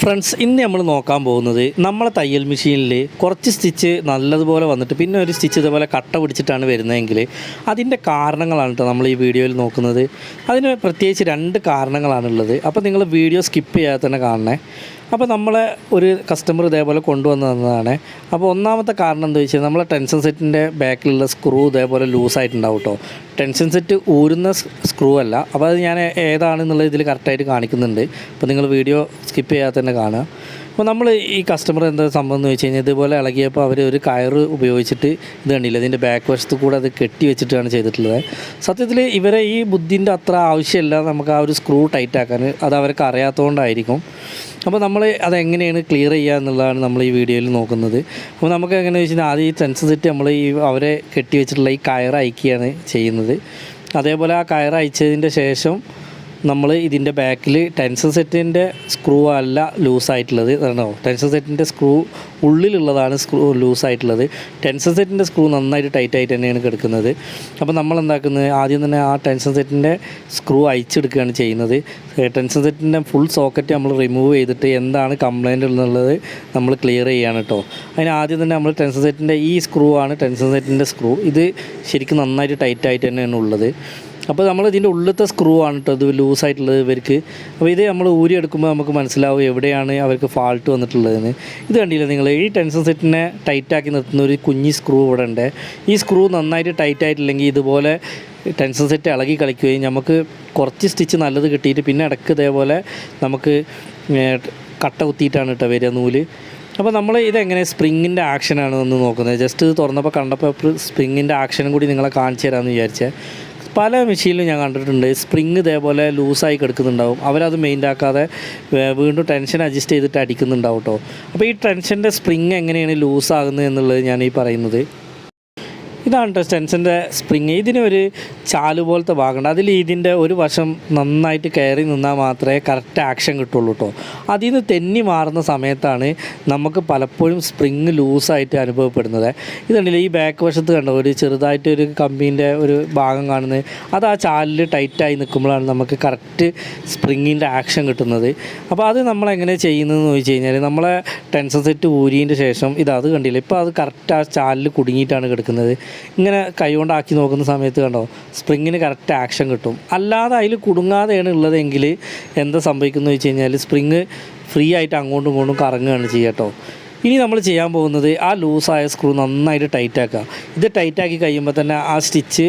Friends ഇന്ന് നമ്മൾ നോക്കാൻ പോകുന്നത് നമ്മളെ തയ്യൽ മെഷീനിൽ കുറച്ച് സ്റ്റിച്ച് നല്ലതുപോലെ വന്നിട്ട് പിന്നെ ഒരു സ്റ്റിച്ച് ഇതുപോലെ കട്ട പിടിച്ചിട്ടാണ് വരുന്നതെങ്കിൽ അതിന്റെ കാരണങ്ങളാണ് കേട്ടോ നമ്മൾ ഈ വീഡിയോയിൽ നോക്കുന്നത്. അതിന് പ്രത്യേകിച്ച് രണ്ട് കാരണങ്ങളാണുള്ളത്. അപ്പോൾ നിങ്ങൾ വീഡിയോ സ്കിപ്പ് ചെയ്യാതെ തന്നെ കാണണേ. അപ്പോൾ നമ്മളെ ഒരു കസ്റ്റമർ ഇതേപോലെ കൊണ്ടുവന്ന് തന്നതാണ് അപ്പോൾ ഒന്നാമത്തെ കാരണം എന്താ വെച്ചാൽ നമ്മളെ ടെൻഷൻ സെറ്റിന്റെ ബാക്കിലുള്ള സ്ക്രൂ ഇതേപോലെ ലൂസായിട്ടുണ്ടാവും കേട്ടോ ടെൻഷൻ സെറ്റ് ഊരുന്ന സ്ക്രൂ അല്ല. അപ്പോൾ അത് ഞാൻ ഏതാണെന്നുള്ള ഇതിൽ കറക്റ്റായിട്ട് കാണിക്കുന്നുണ്ട്. അപ്പോൾ നിങ്ങൾ വീഡിയോ സ്കിപ്പ് ചെയ്യാതെ തന്നെ കാണുക. അപ്പോൾ നമ്മൾ ഈ കസ്റ്റമർ എന്താ സംഭവം എന്ന് വെച്ച് കഴിഞ്ഞാൽ ഇതുപോലെ ഇളകിയപ്പോൾ അവർ ഒരു കയറ് ഉപയോഗിച്ചിട്ട് ഇത് കണ്ടില്ല? ഇതിന്റെ ബാക്ക് വശത്ത് കൂടെ അത് കെട്ടി വെച്ചിട്ടാണ് ചെയ്തിട്ടുള്ളത്. സത്യത്തിൽ ഇവരെ ഈ ബുദ്ധിന്റെ അത്ര ആവശ്യമില്ല. നമുക്ക് ആ ഒരു സ്ക്രൂ ടൈറ്റ് ആക്കാൻ. അത് അവർക്ക് അറിയാത്തതുകൊണ്ടായിരിക്കും അപ്പോൾ നമ്മൾ അതെങ്ങനെയാണ് ക്ലിയർ ചെയ്യുക എന്നുള്ളതാണ് നമ്മൾ ഈ വീഡിയോയിൽ നോക്കുന്നത്. അപ്പോൾ നമുക്ക് എങ്ങനെയാണെന്ന് വെച്ച് കഴിഞ്ഞാൽ ആദ്യം ഈ സെൻസിറ്റി നമ്മൾ ഈ അവരെ കെട്ടി വെച്ചിട്ടുള്ള ഈ കയർ അയക്കുകയാണ് ചെയ്യുന്നത്. അതേപോലെ ആ കയർ അയച്ചതിന്റെ ശേഷം നമ്മൾ ഇതിന്റെ ബാക്കിൽ ടെൻഷൻ സെറ്റിന്റെ സ്ക്രൂ അല്ല ലൂസായിട്ടുള്ളത് കണ്ടോ? ടെൻഷൻ സെറ്റിന്റെ സ്ക്രൂ ഉള്ളിലുള്ളതാണ് സ്ക്രൂ ലൂസായിട്ടുള്ളത് ടെൻഷൻ സെറ്റിന്റെ സ്ക്രൂ നന്നായിട്ട് ടൈറ്റ് ആയിട്ട് തന്നെയാണ് കിടക്കുന്നത്. അപ്പോൾ നമ്മൾ എന്താക്കുന്നത് ആദ്യം തന്നെ ആ ടെൻഷൻ സെറ്റിന്റെ സ്ക്രൂ അയച്ചെടുക്കുകയാണ് ചെയ്യുന്നത്. ടെൻഷൻ സെറ്റിന്റെ ഫുൾ സോക്കറ്റ് നമ്മൾ റിമൂവ് ചെയ്തിട്ട് എന്താണ് കംപ്ലൈന്റ് എന്നുള്ളത് നമ്മൾ ക്ലിയർ ചെയ്യാണ് കേട്ടോ അതിന് ആദ്യം തന്നെ നമ്മൾ ടെൻഷൻ സെറ്റിന്റെ ഈ സ്ക്രൂ ആണ് ടെൻഷൻ സെറ്റിന്റെ സ്ക്രൂ ഇത് ശരിക്കും നന്നായിട്ട് ടൈറ്റായിട്ട് തന്നെയാണ് ഉള്ളത്. അപ്പോൾ നമ്മൾ ഇതിന്റെ ഉള്ളിലത്തെ സ്ക്രൂ ആണ് കേട്ടോ ഇത് ലൂസായിട്ടുള്ളത് ഇവർക്ക്. അപ്പോൾ ഇത് നമ്മൾ ഊരി എടുക്കുമ്പോൾ നമുക്ക് മനസ്സിലാവും എവിടെയാണ് അവർക്ക് ഫാൾട്ട് വന്നിട്ടുള്ളതെന്ന്. ഇത് കണ്ടില്ല നിങ്ങൾ? ഈ ടെൻഷൻ സെറ്റിനെ ടൈറ്റാക്കി നിർത്തുന്ന ഒരു കുഞ്ഞി സ്ക്രൂ ഇവിടെ ഉണ്ട്. ഈ സ്ക്രൂ നന്നായിട്ട് ടൈറ്റ് ആയിട്ടില്ലെങ്കിൽ ഇതുപോലെ ടെൻഷൻ സെറ്റ് ഇളകി കളിക്കുകയും നമുക്ക് കുറച്ച് സ്റ്റിച്ച് നല്ലത് കിട്ടിയിട്ട് പിന്നെ ഇടയ്ക്ക് ഇതേപോലെ നമുക്ക് കട്ട കുത്തിയിട്ടാണ് കേട്ടോ വരിക നൂൽ. അപ്പോൾ നമ്മൾ ഇതെങ്ങനെ സ്പ്രിങ്ങിന്റെ ആക്ഷനാണ് എന്ന് നോക്കുന്നത്? ജസ്റ്റ് ഇത് തുറന്നപ്പോൾ കണ്ടപ്പോൾ സ്പ്രിങ്ങിന്റെ ആക്ഷനും കൂടി നിങ്ങളെ കാണിച്ചു തരാമെന്ന് വിചാരിച്ചേ. പല മെഷീനിലും ഞാൻ കണ്ടിട്ടുണ്ട്. സ്പ്രിങ് ഇതേപോലെ ലൂസായി കിടക്കുന്നുണ്ടാവും. അവരത് മെയിന്റ് ആക്കാതെ വീണ്ടും ടെൻഷൻ അഡ്ജസ്റ്റ് ചെയ്തിട്ട് അടിക്കുന്നുണ്ടാവും കേട്ടോ അപ്പോൾ ഈ ടെൻഷന്റെ സ്പ്രിങ് എങ്ങനെയാണ് ലൂസാകുന്നത് എന്നുള്ളത് ഞാൻ ഈ പറയുന്നത്. ഇതാണ് കേട്ടോ സ്റ്റെൻസിന്റെ സ്പ്രിങ്. ഇതിന് ഒരു ചാൽ പോലത്തെ ഭാഗമുണ്ട്. അതിൽ ഇതിന്റെ ഒരു വശം നന്നായിട്ട് കയറി നിന്നാൽ മാത്രമേ കറക്റ്റ് ആക്ഷൻ കിട്ടുള്ളൂ കേട്ടോ അതിൽ നിന്ന് തെന്നി മാറുന്ന സമയത്താണ് നമുക്ക് പലപ്പോഴും സ്പ്രിങ് ലൂസായിട്ട് അനുഭവപ്പെടുന്നത്. ഇതുണ്ടല്ലോ ഈ ബാക്ക് വശത്ത് കണ്ടോ ഒരു ചെറുതായിട്ട് ഒരു കമ്പീന്റെ ഒരു ഭാഗം കാണുന്നത്. അത് ആ ചാലിൽ ടൈറ്റായി നിൽക്കുമ്പോഴാണ് നമുക്ക് കറക്റ്റ് സ്പ്രിങ്ങിന്റെ ആക്ഷൻ കിട്ടുന്നത്. അപ്പോൾ അത് നമ്മളെങ്ങനെ ചെയ്യുന്നതെന്ന് ചോദിച്ചു കഴിഞ്ഞാൽ നമ്മളെ ടെൻഷൻ സെറ്റ് ഊരിയതിന്റെ ശേഷം ഇത് അത് കണ്ടില്ല ഇപ്പോൾ അത് കറക്റ്റ് ആ ചാലിൽ കുടുങ്ങിയിട്ടാണ് കിടക്കുന്നത്. ഇങ്ങനെ കൈകൊണ്ടാക്കി നോക്കുന്ന സമയത്ത് കണ്ടോ സ്പ്രിങ്ങിന് കറക്റ്റ് ആക്ഷൻ കിട്ടും. അല്ലാതെ അതിൽ കുടുങ്ങാതെയാണ് ഉള്ളതെങ്കിൽ എന്താ സംഭവിക്കുന്നത് വെച്ച് കഴിഞ്ഞാൽ സ്പ്രിങ് ഫ്രീ ആയിട്ട് അങ്ങോട്ടും ഇങ്ങോട്ടും കറങ്ങുകയാണ് ചെയ്യുക കേട്ടോ. ഇനി നമ്മൾ ചെയ്യാൻ പോകുന്നത് ആ ലൂസായ സ്ക്രൂ നന്നായിട്ട് ടൈറ്റാക്കുക ഇത് ടൈറ്റാക്കി കഴിയുമ്പോൾ തന്നെ ആ സ്റ്റിച്ച്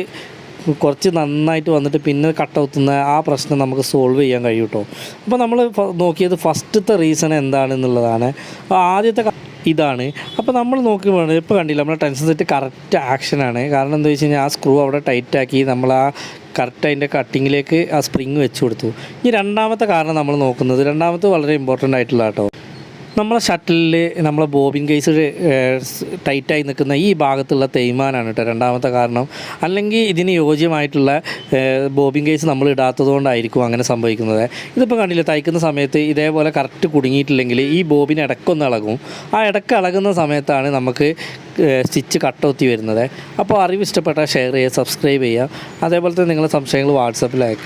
കുറച്ച് നന്നായിട്ട് വന്നിട്ട് പിന്നെ കട്ട് കുത്തുന്ന ആ പ്രശ്നം നമുക്ക് സോൾവ് ചെയ്യാൻ കഴിയും കേട്ടോ. അപ്പോൾ നമ്മൾ നോക്കിയത് ഫസ്റ്റത്തെ റീസൺ എന്താണെന്നുള്ളതാണ്. അപ്പോൾ ആദ്യത്തെ ഇതാണ്. അപ്പോൾ നമ്മൾ നോക്കുമ്പോൾ ഇപ്പോൾ കണ്ടില്ല നമ്മുടെ ടെൻഷൻ സെറ്റ് കറക്റ്റ് ആക്ഷനാണ് കാരണം എന്താ വെച്ച് കഴിഞ്ഞാൽ ആ സ്ക്രൂ അവിടെ ടൈറ്റാക്കി നമ്മൾ ആ കറക്റ്റ് അതിന്റെ കട്ടിങ്ങിലേക്ക് ആ സ്പ്രിങ് വെച്ച് കൊടുത്തു. ഇനി രണ്ടാമത്തെ കാരണം നമ്മൾ നോക്കുന്നത് രണ്ടാമത്തെ വളരെ ഇമ്പോർട്ടന്റ് ആയിട്ടുള്ള കേട്ടോ. നമ്മളെ ഷട്ടിലിൽ നമ്മളെ ബോബിൻ കേസ് ടൈറ്റായി നിൽക്കുന്ന ഈ ഭാഗത്തുള്ള തേയ്മാനാണ് കേട്ടോ രണ്ടാമത്തെ കാരണം. അല്ലെങ്കിൽ ഇതിന് യോജ്യമായിട്ടുള്ള ബോബിൻ കേസ് നമ്മൾ ഇടാത്തത് കൊണ്ടായിരിക്കും അങ്ങനെ സംഭവിക്കുന്നത്. ഇതിപ്പോൾ കണ്ടില്ല തയ്ക്കുന്ന സമയത്ത് ഇതേപോലെ കറക്റ്റ് കുടുങ്ങിയിട്ടില്ലെങ്കിൽ ഈ ബോബിൻ ഇടക്കൊന്ന് ഇളകും. ആ ഇടയ്ക്ക് ഇളകുന്ന സമയത്താണ് നമുക്ക് സ്റ്റിച്ച് കട്ടൊത്തി വരുന്നത്. അപ്പോൾ അറിവ് ഇഷ്ടപ്പെട്ടാൽ ഷെയർ ചെയ്യുക സബ്സ്ക്രൈബ് ചെയ്യുക. അതേപോലെ തന്നെ നിങ്ങളുടെ സംശയങ്ങൾ വാട്സപ്പിൽ അയക്കുക.